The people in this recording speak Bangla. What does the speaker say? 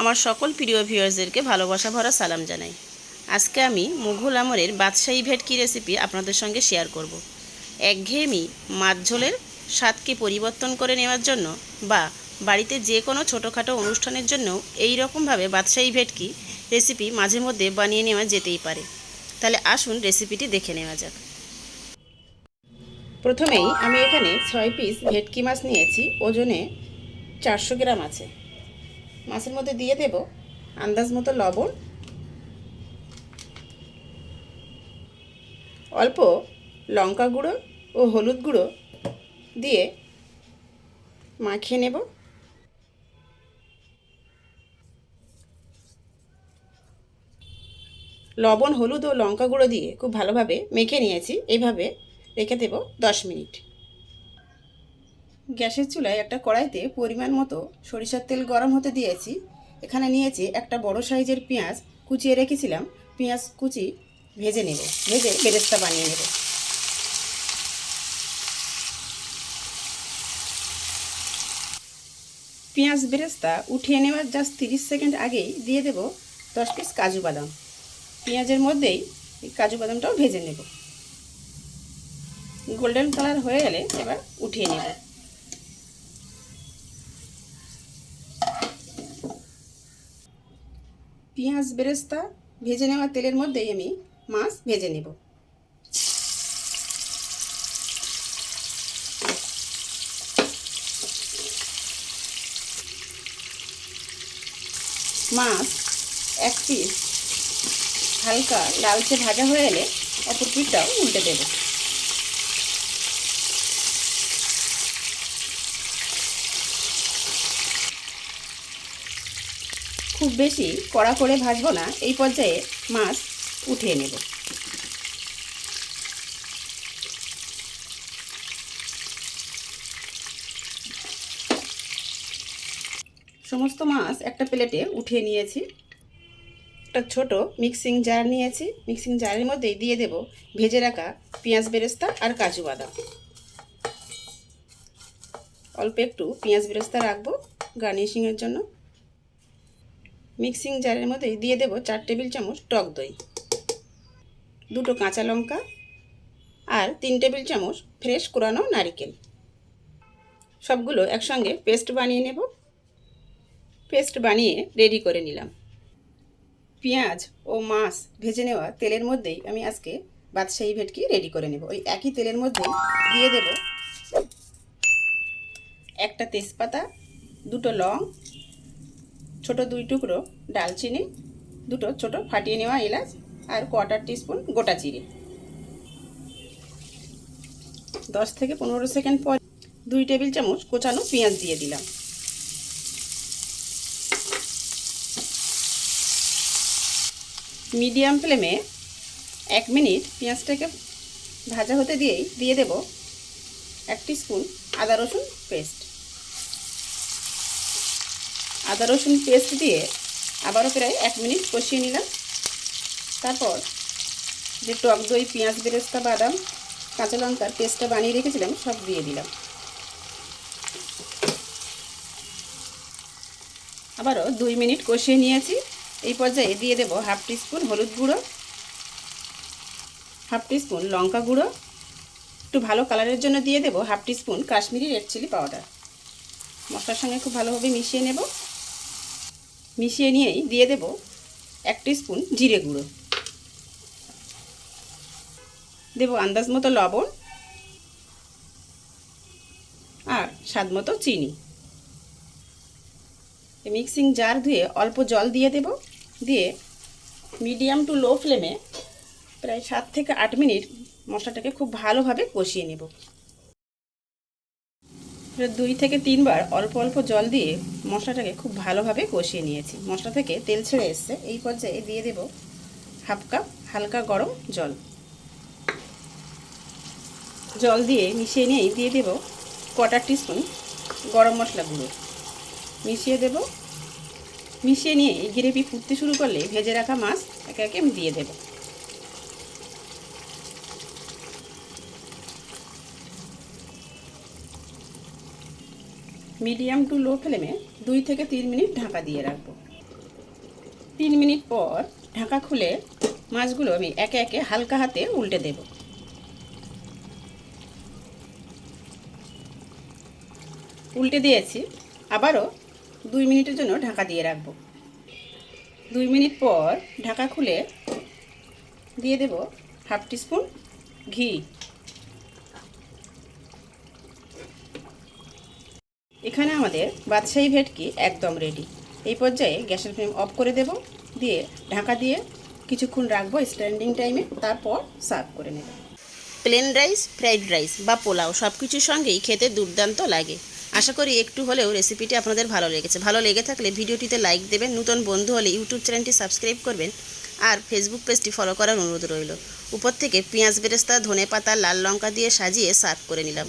আমার সকল প্রিয় ভিউয়ার্সদেরকে ভালোবাসা ভরা সালাম জানাই। আজকে আমি মুঘল আমরের বাদশাহী ভেটকি রেসিপি আপনাদের সঙ্গে শেয়ার করব। একঘেয়েমি মাছ ঝোলের স্বাদকে পরিবর্তন করে নেওয়ার জন্য বা বাড়িতে যে কোনো ছোটোখাটো অনুষ্ঠানের জন্য এই রকমভাবে বাদশাহী ভেটকি রেসিপি মাঝে মধ্যে বানিয়ে নেওয়া যেতেই পারে। তাহলে আসুন রেসিপিটি দেখে নেওয়া যাক। প্রথমেই আমি এখানে ছয় পিস ভেটকি মাছ নিয়েছি, ওজনে চারশো গ্রাম আছে। মাছের মধ্যে দিয়ে দেব আন্দাজ মতো লবণ। অল্প লঙ্কা গুঁড়ো ও হলুদ গুঁড়ো দিয়ে মাখিয়ে নেব। লবণ, হলুদ ও লঙ্কা গুঁড়ো দিয়ে খুব ভালোভাবে মেখে নিয়েছি। এইভাবে রেখে দেব দশ মিনিট। গ্যাসের চুলায় একটা কড়াইতে পরিমাণ মতো সরিষার তেল গরম হতে দিয়েছি। এখানে নিয়েছি একটা বড় সাইজের পেঁয়াজ কুচিয়ে রেখেছিলাম। পেঁয়াজ কুচি ভেজে নেব। ভেজে বেরেস্তা বানিয়ে নেব। পেঁয়াজ বেরেস্তা উঠিয়ে নেওয়ার জাস্ট তিরিশ সেকেন্ড আগেই দিয়ে দেব দশ পিস কাজু বাদাম। পেঁয়াজের মধ্যেই এই কাজু বাদামটাও ভেজে নেব। গোল্ডেন কালার হয়ে গেলে এবার উঠিয়ে নেব। পেঁয়াজ বেরেস্তা ভেজে নেওয়া তেলের মধ্যেই আমি মাছ ভেজে নেব। মাছ এক পিস হালকা লালচে ভাজা হয়ে এলে অপর পিঠটাও উল্টে দেব। খুব বেশি কড়া করে ভাজবো না, এই পর্যায়ে মাছ উঠিয়ে নেব। সমস্ত মাছ একটা প্লেটে উঠিয়ে নিয়েছি। একটা ছোট মিক্সিং জার নিয়েছি। মিক্সিং জারের মধ্যে দিয়ে দেব ভেজে রাখা পেঁয়াজ বেরেস্তা আর কাজু বাদাম। অল্প একটু পেঁয়াজ বেরেস্তা রাখব গার্নিশিংয়ের জন্য। মিক্সিং জারের মধ্যে দিয়ে দেব চার টেবিল চামচ টক দই, দুটো কাঁচা লঙ্কা আর তিন টেবিল চামচ ফ্রেশ কোরানো নারিকেল। সবগুলো একসঙ্গে পেস্ট বানিয়ে নেব। পেস্ট বানিয়ে রেডি করে নিলাম। পেঁয়াজ ও মাছ ভেজে নেওয়া তেলের মধ্যেই আমি আজকে বাদশাহী ভেটকি রেডি করে নেব। ওই একই তেলের মধ্যেই দিয়ে দেব একটা তেজপাতা, দুটো লং ছোট দুই টুকরো ডালচিনি, দুটো ছোট ফাটিয়ে নেওয়া এলাচ আর কোয়ার্টার টিস্পুন গোটা চিড়ে দশ থেকে পনেরো সেকেন্ড পর দুই টেবিল চামচ কোচানো পেঁয়াজ দিয়ে দিলাম। মিডিয়াম ফ্লেমে এক মিনিট পেঁয়াজটাকে ভাজা হতে দিয়েই দিয়ে দেব এক স্পুন আদা রসুন পেস্ট। আদা রসুন পেস্ট দিয়ে আবারও প্রায় এক মিনিট কষিয়ে নিলাম। তারপর যে টক দই, পেঁয়াজ বেরেস্তা, বাদাম, কাঁচা লঙ্কার পেস্টটা বানিয়ে রেখেছিলাম, সব দিয়ে দিলাম। আবারও দুই মিনিট কষিয়ে নিয়েছি। এই পর্যায়ে দিয়ে দেব হাফ টিস্পুন হলুদ গুঁড়ো, হাফ টিস্পুন লঙ্কা গুঁড়ো। একটু ভালো কালারের জন্য দিয়ে দেব half teaspoon Kashmiri red chilli powder. মশলার সঙ্গে খুব ভালোভাবে মিশিয়ে নেব। মিশিয়ে নিয়েই দিয়ে দেব এক স্পুন জিরে গুঁড়ো। দেব আন্দাজ মতো লবণ আর স্বাদ মতো চিনি। মিক্সিং জার ধুয়ে অল্প জল দিয়ে দেব। দিয়ে মিডিয়াম টু লো ফ্লেমে প্রায় সাত থেকে আট মিনিট মশলাটাকে খুব ভালোভাবে কষিয়ে নেব। দুই থেকে তিনবার অল্প অল্প জল দিয়ে মশলাটাকে খুব ভালোভাবে কষিয়ে নিয়েছি। মশলা থেকে তেল ছেড়ে এসছে। এই পর্যায়ে দিয়ে দেব হাফ কাপ হালকা গরম জল। জল দিয়ে মিশিয়ে নিয়েই দিয়ে দেব কোয়ার্টার টিস্পুন গরম মশলা গুঁড়ো। মিশিয়ে দেব। মিশিয়ে নিয়ে গ্রেভি ফুটতে শুরু করলে ভেজে রাখা মাছ একে একে দিয়ে দেব। মিডিয়াম টু লো ফ্লেমে দুই থেকে তিন মিনিট ঢাকা দিয়ে রাখব। তিন মিনিট পর ঢাকা খুলে মাছগুলো আমি একে একে হালকা হাতে উল্টে দেব। উল্টে দিয়েছি, আবারও দুই মিনিটের জন্য ঢাকা দিয়ে রাখব। দুই মিনিট পর ঢাকা খুলে দিয়ে দেব হাফ টিস্পুন ঘি। এখানে আমাদের বাদশাহী ভেটকি একদম রেডি এই পর্যায়ে গ্যাসের ফ্লেম অফ করে দেব, দিয়ে ঢাকা দিয়ে কিছুক্ষণ রাখব স্ট্যান্ডিং টাইমে তারপর সার্ভ করে নেব। প্লেন রাইস ফ্রাইড রাইস বা পোলাও সব কিছুর সঙ্গেই খেতে দুর্দান্ত লাগে। আশা করি একটু হলেও রেসিপিটি আপনাদের ভালো লেগেছে। ভালো লেগে থাকলে ভিডিওটিতে লাইক দেবেন, নতুন বন্ধু হলে ইউটিউব চ্যানেলটি সাবস্ক্রাইব করবেন, আর ফেসবুক পেজটি ফলো করার অনুরোধ রইল। উপর থেকে পেঁয়াজ, বেরেস্তা ধনে পাতা লাল লঙ্কা দিয়ে সাজিয়ে সার্ভ করে নিলাম।